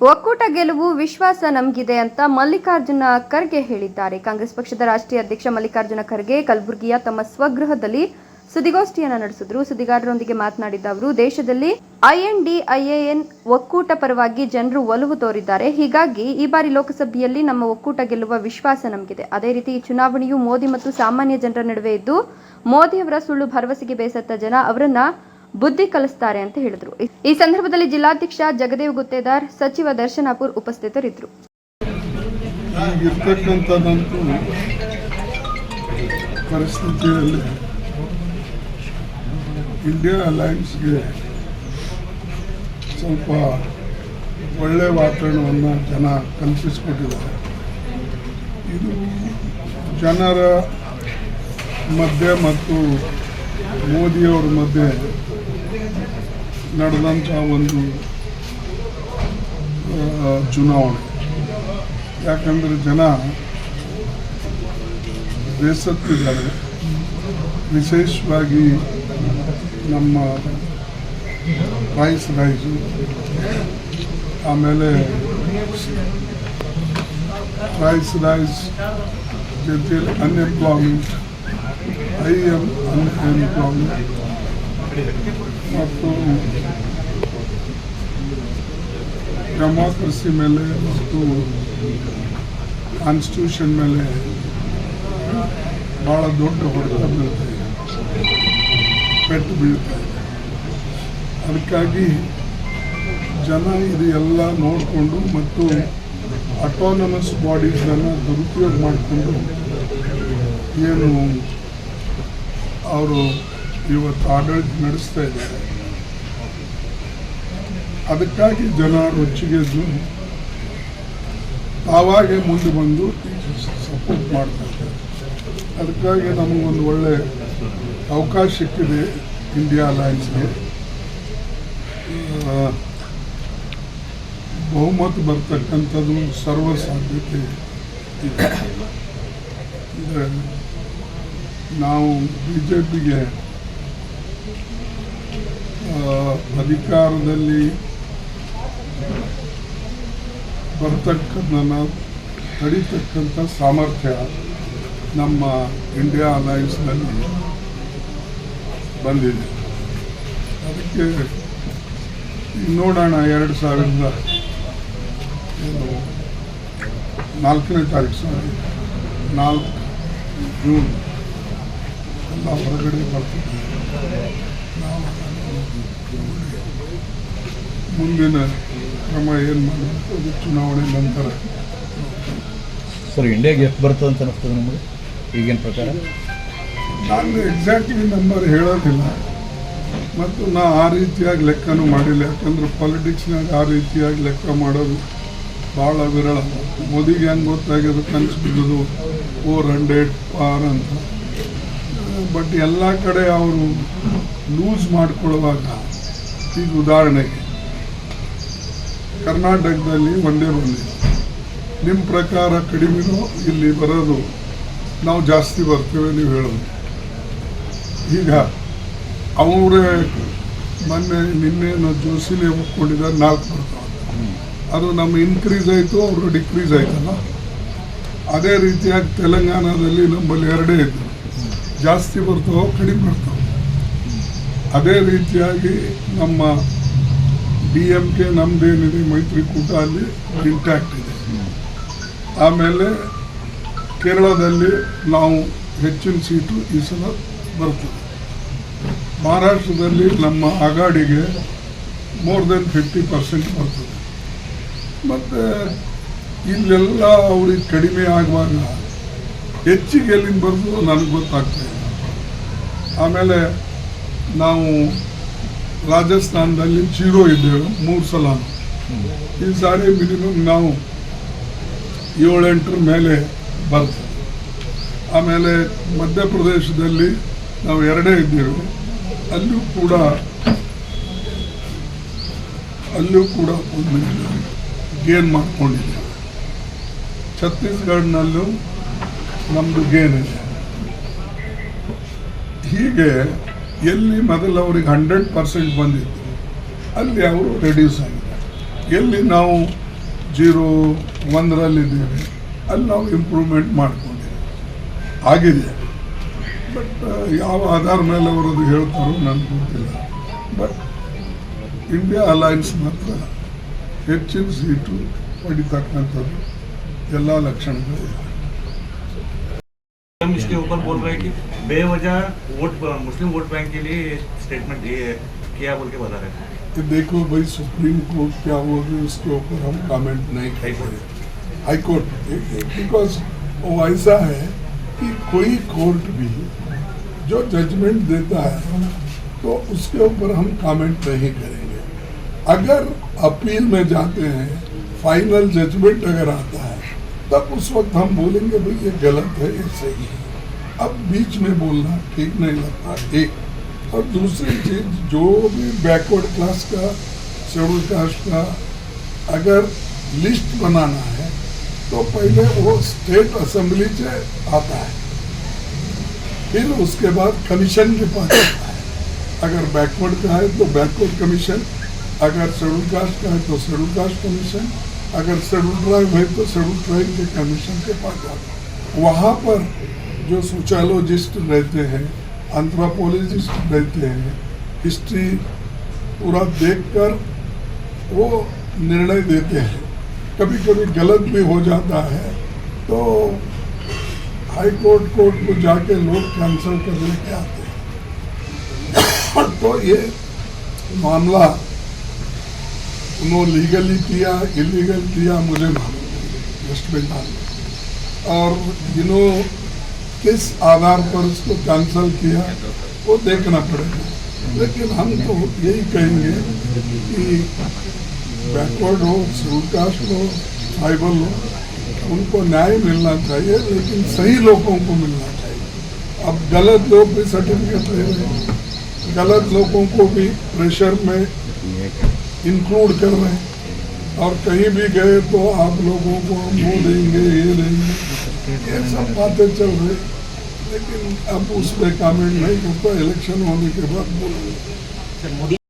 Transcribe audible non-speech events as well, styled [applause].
ಒಕ್ಕೂಟ ಗೆಲುವು ವಿಶ್ವಾಸ ನಮಗಿದೆ ಅಂತ ಮಲ್ಲಿಕಾರ್ಜುನ ಖರ್ಗೆ ಹೇಳಿದ್ದಾರೆ. ಕಾಂಗ್ರೆಸ್ ಪಕ್ಷದ ರಾಷ್ಟ್ರೀಯ ಅಧ್ಯಕ್ಷ ಮಲ್ಲಿಕಾರ್ಜುನ ಖರ್ಗೆ ಕಲಬುರಗಿಯ ತಮ್ಮ ಸ್ವಗೃಹದಲ್ಲಿ ಸುದ್ದಿಗೋಷ್ಠಿಯನ್ನ ನಡೆಸಿದ್ರು. ಸುದ್ದಿಗಾರರೊಂದಿಗೆ ಮಾತನಾಡಿದ ಅವರು, ದೇಶದಲ್ಲಿ ಐಎನ್ ಐಎನ್ಡಿಐಎಎನ್ ಒಕ್ಕೂಟ ಪರವಾಗಿ ಜನರು ಒಲವು ತೋರಿದ್ದಾರೆ. ಹೀಗಾಗಿ ಈ ಬಾರಿ ಲೋಕಸಭೆಯಲ್ಲಿ ನಮ್ಮ ಒಕ್ಕೂಟ ಗೆಲ್ಲುವ ವಿಶ್ವಾಸ ನಮಗಿದೆ. ಅದೇ ರೀತಿ ಈ ಚುನಾವಣೆಯು ಮೋದಿ ಮತ್ತು ಸಾಮಾನ್ಯ ಜನರ ನಡುವೆ ಇದ್ದು, ಮೋದಿಯವರ ಸುಳ್ಳು ಭರವಸೆಗೆ ಬೇಸತ್ತ ಜನ ಅವರನ್ನ ಬುದ್ಧಿ ಕಲಿಸ್ತಾರೆ ಅಂತ ಹೇಳಿದ್ರು. ಈ ಸಂದರ್ಭದಲ್ಲಿ ಜಿಲ್ಲಾಧ್ಯಕ್ಷ ಜಗದೇವ್ ಗುತ್ತೇದಾರ್, ಸಚಿವ ದರ್ಶನಾಪುರ್ ಉಪಸ್ಥಿತರಿದ್ದರು. ಪರಿಸ್ಥಿತಿಯಲ್ಲಿ ಸ್ವಲ್ಪ ವಾತಾವರಣವನ್ನು ಜನ ಕಲ್ಪಿಸಿಕೊಟ್ಟಿದ್ದಾರೆ. ಇದು ಜನರ ಮಧ್ಯೆ ಮತ್ತು ಮೋದಿಯವರ ಮಧ್ಯೆ ನಡೆದಂಥ ಒಂದು ಚುನಾವಣೆ. ಯಾಕಂದರೆ ಜನ ಬೇಸತ್ತಿದ್ದಾರೆ. ವಿಶೇಷವಾಗಿ ನಮ್ಮ ರೈಸ್ ರೈಸು ಆಮೇಲೆ ರೈಸ್ ರೈಸ್ ಜೊತೆಯಲ್ಲಿ ಅನ್ಎಂಪ್ಲಾಯ್ಮೆಂಟ್ ಐ ಎಂ ಅನ್ಎಂಪ್ಲಾಯ್ಮೆಂಟ್ ಮತ್ತು ಡೆಮಾಕ್ರಸಿ ಮೇಲೆ ಮತ್ತು ಕಾನ್ಸ್ಟಿಟ್ಯೂಷನ್ ಮೇಲೆ ಭಾಳ ದೊಡ್ಡ ಹೊಡೆತ ಬೀಳ್ತಾ ಇದೆ. ಪೆಟ್ಟು ಬೀಳ್ತಾ ಇದೆ. ಅದಕ್ಕಾಗಿ ಜನ ಇದು ಎಲ್ಲ ನೋಡಿಕೊಂಡು ಮತ್ತು ಅಟಾನಮಸ್ ಬಾಡೀಸನ್ನ ದುರುಪಯೋಗ ಮಾಡಿಕೊಂಡು ಏನು ಅವರು ಇವತ್ತು ಆಡಳಿತ ನಡೆಸ್ತಾ ಇದ್ದಾರೆ. ಅದಕ್ಕಾಗಿ ಜನ ರೊಚ್ಚಿಗೆದ್ದು ತಾವಾಗೆ ಮುಂದೆ ಬಂದು ಸಪೋರ್ಟ್ ಮಾಡ್ತಾ ಇದ್ದಾರೆ. ಅದಕ್ಕಾಗಿ ನಮಗೊಂದು ಒಳ್ಳೆ ಅವಕಾಶ ಸಿಕ್ಕಿದೆ ಇಂಡಿಯಾ ಅಲಯನ್ಸ್ಗೆ ಬಹುಮತ ಬರ್ತಕ್ಕಂಥದ್ದು ಸರ್ವ ಸಾಧ್ಯತೆ ಇದೆ. ನಾವು ಬಿ ಜೆ ಪಿಗೆ ಅಧಿಕಾರದಲ್ಲಿ ಬರ್ತಕ್ಕಂಥ ತಡಿತಕ್ಕಂಥ ಸಾಮರ್ಥ್ಯ ನಮ್ಮ ಇಂಡಿಯಾ ಅಲೈನ್ಸ್ನಲ್ಲಿ ಬಂದಿದೆ. ಅದಕ್ಕೆ ನೋಡೋಣ, ಎರಡು ಸಾವಿರದ ನಾಲ್ಕನೇ ತಾರೀಕು ಸಾರಿ ನಾಲ್ಕು ಜೂನ್ ಎಲ್ಲ ಹೊರಗಡೆ ಬರ್ತಿದ್ದೀವಿ ನಾವು ಮುಂದಿನ ಕ್ರಮ ಏನು ಮಾಡಬೇಕು? ಅದು ಚುನಾವಣೆ ನಂತರ. ಸರ್ ಇಂಡಿಯಾಗೆ ಎಷ್ಟು ಬರ್ತದೆ ಅಂತ ಅನಿಸ್ತದೆ ನಮಗೆ. ಈಗಿನ ಪ್ರಕಾರ? ನಾನು ಎಕ್ಸಾಕ್ಟ್ಲಿ ನಂಬರ್ ಹೇಳೋದಿಲ್ಲ. ಮತ್ತು ನಾ ಆ ರೀತಿಯಾಗಿ ಲೆಕ್ಕನೂ ಮಾಡಿಲ್ಲ. ಯಾಕಂದ್ರೆ ಪಾಲಿಟಿಕ್ಸ್ನಾಗ ಆ ರೀತಿಯಾಗಿ ಲೆಕ್ಕ ಮಾಡೋದು ಭಾಳ ವಿರಳ. ಮೋದಿಗೆ ಹೆಂಗೆ ಗೊತ್ತಾಗಿದ್ದು ಕನಸು ಫೋರ್ ಹಂಡ್ರೆಡ್ ಪಾರ್ ಅಂತ. ಬಟ್ ಎಲ್ಲ ಕಡೆ ಅವರು ಲೂಸ್ ಮಾಡ್ಕೊಳ್ಳುವಾಗ ಈಗ ಉದಾಹರಣೆಗೆ ಕರ್ನಾಟಕದಲ್ಲಿ ಒಂದೇ ಬಂದಿದೆ ನಿಮ್ಮ ಪ್ರಕಾರ ಕಡಿಮೆನೋ ಇಲ್ಲಿ ಬರೋದು ನಾವು ಜಾಸ್ತಿ ಬರ್ತೇವೆ ನೀವು ಹೇಳೋದು. ಈಗ ಅವರೇ ಮೊನ್ನೆ ನಿನ್ನೆ ಜೋಶಿಲಿ ಒಪ್ಕೊಂಡಿದ್ದಾರೆ, ನಾಲ್ಕು ಬರ್ತಾವೆ. ಅದು ನಮ್ಮ ಇನ್ಕ್ರೀಸ್ ಆಯಿತು ಅವರು ಡಿಕ್ರೀಸ್ ಆಯ್ತಲ್ಲ? ಅದೇ ರೀತಿಯಾಗಿ ತೆಲಂಗಾಣದಲ್ಲಿ ನಮ್ಮಲ್ಲಿ ಎರಡೇ ಇದ್ದರು ಜಾಸ್ತಿ ಬರ್ತಾವೋ ಕಡಿಮೆ ಬರ್ತಾವೆ? ಅದೇ ರೀತಿಯಾಗಿ ನಮ್ಮ ಡಿ ಎಂ ಕೆ ನಮ್ಮದೇನಿದೆ ಮೈತ್ರಿಕೂಟ ಅಲ್ಲಿ ಇಂಟ್ಯಾಕ್ಟ್ ಇದೆ. ಆಮೇಲೆ ಕೇರಳದಲ್ಲಿ ನಾವು ಹೆಚ್ಚಿನ ಸೀಟು ಈ ಸಲ ಬರ್ತದೆ. ಮಹಾರಾಷ್ಟ್ರದಲ್ಲಿ ನಮ್ಮ ಅಗಾಡಿಗೆ ಮೋರ್ ದೆನ್ ಫಿಫ್ಟಿ ಪರ್ಸೆಂಟ್ ಬರ್ತದೆ. ಮತ್ತು ಇಲ್ಲೆಲ್ಲ ಅವ್ರಿಗೆ ಕಡಿಮೆ ಆಗುವಾಗ ಹೆಚ್ಚಿಗೆ ಎಲ್ಲಿಂದ ಬರ್ತದೋ ನನಗೆ ಗೊತ್ತಾಗ್ತಾ ಆಮೇಲೆ ನಾವು ರಾಜಸ್ಥಾನದಲ್ಲಿ ಜೀರೋ ಇದ್ದೇವೆ ಮೂರು ಸಲ. ಈ ಸಾರಿ ಮಿನಿಮಮ್ ನಾವು ಏಳೆಂಟರ ಮೇಲೆ ಬರ್ತೀವಿ ಆಮೇಲೆ ಮಧ್ಯಪ್ರದೇಶದಲ್ಲಿ ನಾವು ಎರಡೇ ಇದ್ದೇವೆ. ಅಲ್ಲೂ ಕೂಡ ಅಲ್ಲೂ ಕೂಡ ಒಂದು ಗೇನ್ ಮಾಡಿಕೊಂಡಿದ್ದೇವೆ. ಛತ್ತೀಸ್ಗಢನಲ್ಲೂ ನಮ್ಮದು ಗೇನ್ ಇದೆ. ಹೀಗೆ ಎಲ್ಲಿ ಮೊದಲು ಅವ್ರಿಗೆ ಹಂಡ್ರೆಡ್ ಪರ್ಸೆಂಟ್ ಬಂದಿತ್ತು, ಅಲ್ಲಿ ಅವರು ರೆಡ್ಯೂಸ್ ಆಗಿದ್ದಾರೆ. ಎಲ್ಲಿ ನಾವು ಜೀರೋ ಒಂದರಲ್ಲಿದ್ದೇವೆ, ಅಲ್ಲಿ ನಾವು ಇಂಪ್ರೂವ್ಮೆಂಟ್ ಮಾಡ್ಕೊಂಡಿದ್ದೀವಿ. ಆಗಿದೆ. ಬಟ್ ಯಾವ ಆಧಾರ ಮೇಲೆ ಅವರು ಅದು ಹೇಳ್ತಾರೋ ನನಗೆ ಗೊತ್ತಿಲ್ಲ. ಬಟ್ ಇಂಡಿಯಾ ಅಲಯನ್ಸ್ ಮಾತ್ರ ಹೆಚ್ಚಿನ ಸೀಟು ಪಡಿತಕ್ಕಂಥದ್ದು ಎಲ್ಲ ಲಕ್ಷಣಗಳಿವೆ हम इसके ऊपर बोल रहे हैं कि बेवजह वोट मुस्लिम वोट बैंक के लिए स्टेटमेंट दिए किया बोल के बता रहे हैं। कि देखो भाई सुप्रीम कोर्ट क्या होगी उसके ऊपर हम कमेंट नहीं करेंगे हाई कोर्ट बिकॉज़ वो ऐसा है कि कोई कोर्ट भी जो जजमेंट देता है तो उसके ऊपर हम कमेंट नहीं करेंगे। अगर अपील में जाते हैं फाइनल जजमेंट अगर आता है तब उस वक्त हम बोलेंगे, भाई, ये गलत है, ये सही है। अब बीच में बोलना ठीक नहीं लगता, एक। और दूसरी चीज़, जो भी बैकवर्ड क्लास का शेड्यूल कास्ट का अगर लिस्ट बनाना है तो पहले वो स्टेट असेंबली से आता है। फिर उसके बाद कमीशन के पास आता है। अगर बैकवर्ड का है तो बैकवर्ड कमीशन अगर शेड्यूल कास्ट का है तो शेड्यूल कास्ट कमीशन अगर शेड्यूल ट्राइब है तो शेड्यूल ट्राइब के कमीशन के पास जाता वहाँ पर जो सोशोलॉजिस्ट रहते हैं एंथ्रोपोलॉजिस्ट रहते हैं हिस्ट्री पूरा देखकर वो निर्णय देते हैं। कभी कभी गलत भी हो जाता है तो हाई कोर्ट कोर्ट को जाके लोग कैंसिल करने के आते हैं। [coughs] तो ये मामला उन्होंने लीगली किया इलीगल किया, मुझे मालूम वेस्ट बंगाल और जिन्हों किस आधार पर उसको कैंसिल किया, वो देखना पड़ेगा। लेकिन हम तो यही कहेंगे कि बैकवर्ड हो शेड्यूल हो ट्राइबल हो, उनको न्याय मिलना चाहिए, लेकिन सही लोगों को मिलना चाहिए। अब गलत लोग भी सर्टिफिकेट ले रहे हैं। गलत लोगों को भी प्रेशर में इंक्लूड कर रहे हैं। और कहीं भी गए तो आप लोगों को हम वो देंगे, ये देंगे। ये सब बातें चल रही। लेकिन अब उस पर कमेंट नहीं करता इलेक्शन होने के बाद बोलूँगा।